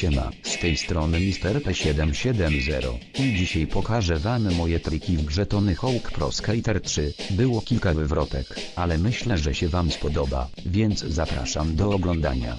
Siema, z tej strony Mr. P770 i dzisiaj pokażę wam moje triki w grze Tony Hawk Pro Skater 3. Było kilka wywrotek, ale myślę, że się wam spodoba, więc zapraszam do oglądania.